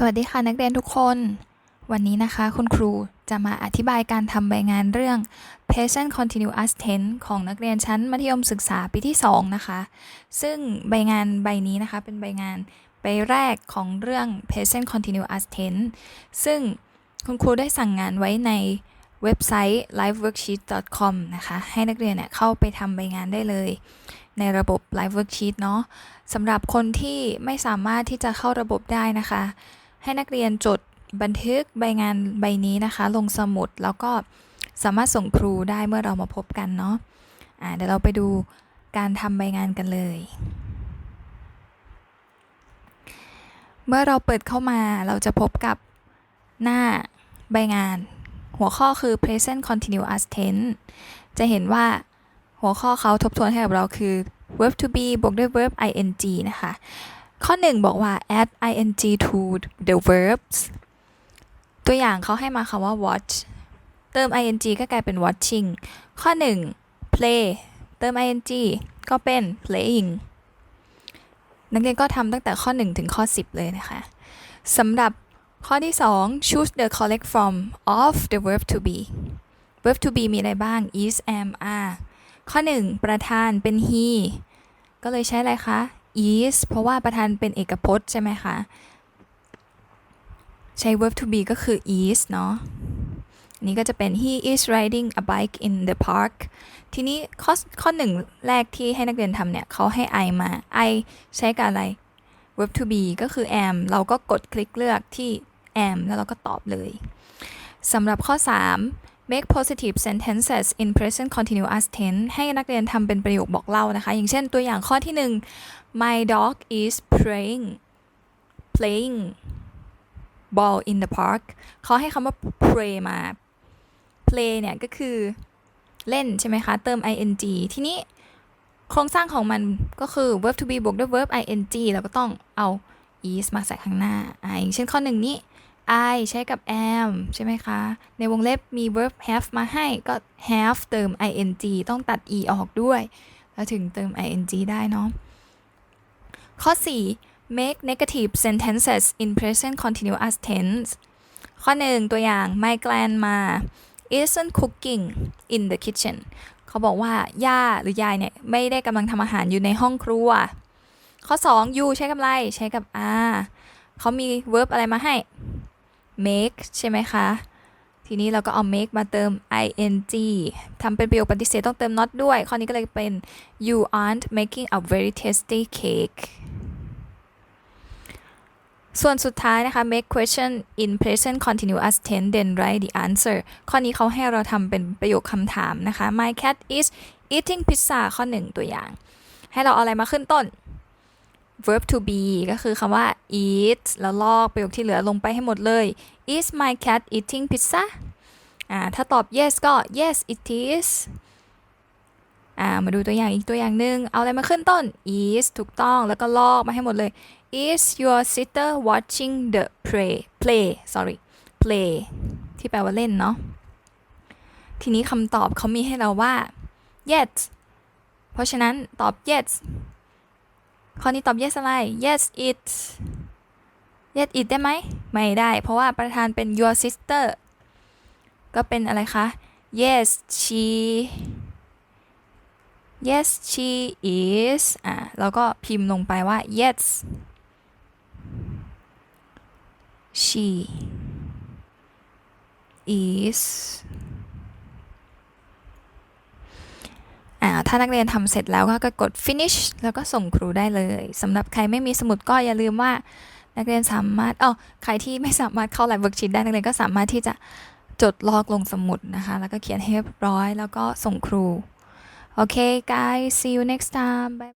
สวัสดีค่ะนักเรียนทุกคน วันนี้นะคะคุณครูจะมาอธิบายการทำใบงานเรื่อง present continuous tense ของนักเรียนชั้นมัธยมศึกษาปีที่ 2 นะคะ ซึ่งใบงานใบนี้นะคะเป็นใบงานใบแรกของเรื่อง present continuous tense ซึ่งคุณครูได้สั่งงานไว้ในเว็บไซต์ liveworksheet.com นะคะ ให้นักเรียนเนี่ยเข้าไปทำใบงานได้เลย ในระบบ Live Worksheet เนาะสำหรับคนที่ไม่สามารถที่จะเข้าระบบได้นะคะ ให้นักเรียนจดบันทึกใบงานใบนี้นะคะ ลงสมุดแล้วก็สามารถส่งครูได้เมื่อเรามาพบกันเนาะอ่าเดี๋ยวเราไปดูการทำใบงานกันเลย เมื่อเราเปิดเข้ามาเราจะพบกับหน้าใบงาน หัวข้อคือ present continuous tense จะเห็นว่าหัวข้อเขาทบทวนให้กับเราคือ verb to be บวกด้วย verb ing นะคะ ข้อ 1 บอกว่า add ing to the verbs ตัวอย่างเขาให้มาคำว่า watch เติม ing ก็กลายเป็น watching ข้อ 1 play เติม ing ก็เป็น playing นักเรียนก็ทำตั้งแต่ข้อ 1 ถึงข้อ 10 เลยนะคะสำหรับข้อที่ 2 choose the correct form of the verb to be verb to be มีอะไรบ้าง is am are ข้อ 1 ประธานเป็น he ก็เลยใช้อะไรคะ is เพราะว่าประธานเป็นเอกพจน์ใช่ไหมคะ ใช้ verb to be ก็คือ is เนาะนนี้ก็จะเป็น he is riding a bike in the park ทีนี้ข้อข้อหนึ่งแรกที่ให้นักเรียนทำเนี่ยเขาให้ I มา I ใช้กับอะไร verb to be ก็คือ am เราก็กดคลิกเลือกที่ am แล้วเราก็ตอบเลยสำหรับข้อ 3 make positive sentences in present continuous tense ให้นักเรียนทำเป็นประโยคบอกเล่านะคะ อย่างเช่นตัวอย่างข้อที่ 1 my dog is playing playing ball in the park เขาให้คำว่า play มา play เนี่ยก็คือเล่นใช่ไหมคะ เติม ing ทีนี้โครงสร้างของมันก็คือ verb to be บวกด้วย verb ing เราก็ต้องเอา is มาใส่ข้างหน้าอ่าอย่างเช่นข้อหนึ่งนี้ I ใช้กับ am ใช่ไหมคะ ในวงเล็บมี verb have มาให้ก็ have เติม ing ต้องตัด e ออกด้วย แล้วถึงเติม ing ได้เนาะ ข้อ 4 make negative sentences in present continuous tense ข้อ 1 ตัวอย่าง my grandma isn't cooking in the kitchen เขาบอกว่า ย่าหรือยายเนี่ย ไม่ได้กำลังทำอาหารอยู่ในห้องครัว ข้อ 2 you ใช้กับอะไร ใช้กับ are เขามี verb อะไรมาให้ make ใช่ไหมคะ ทีนี้เราก็เอา make มาเติม ing ทำเป็นประโยคปฏิเสธต้องเติม not ด้วย ข้อนี้ก็เลยเป็น you aren't making a very tasty cake ส่วนสุดท้ายนะคะ make question in present continuous tense then write the answer ข้อนี้เขาให้เราทำเป็นประโยคคำถามนะคะ my cat is eating pizza ข้อหนึ่งตัวอย่าง ให้เราเอาอะไรมาขึ้นต้น verb to be ก็คือคำว่า eat แล้วลอกประโยคที่เหลือลงไปให้หมดเลย is my cat eating pizza อ่าถ้าตอบ yes ก็ yes it is อ่ามาดูตัวอย่างอีกตัวอย่างหนึ่งเอาอะไรมาขึ้นต้น is ถูกต้องแล้วก็ลอกมาให้หมดเลย is your sister watching the play play sorry play ที่แปลว่าเล่นเนาะทีนี้คำตอบเขามีให้เราว่า yes เพราะฉะนั้นตอบ yes ข้อนี้ตอบ yes อะไร yes it yes it ได้ไหม ไม่ได้ เพราะว่าประธานเป็น your sister ก็เป็นอะไรคะ yes she yes she is อะแล้วก็พิมพ์ลงไปว่า yes she is อ่า ถ้านักเรียนทำเสร็จแล้วก็กด finish แล้วก็ส่งครูได้เลยสำหรับใครไม่มีสมุดก็อย่าลืมว่านักเรียนสามารถเอ๋อใครที่ไม่สามารถเข้า Live Worksheet ได้นักเรียนก็สามารถที่จะจดลอกลงสมุดนะคะ แล้วก็เขียนให้เรียบร้อย แล้วก็ส่งครู โอเค guys see you next time bye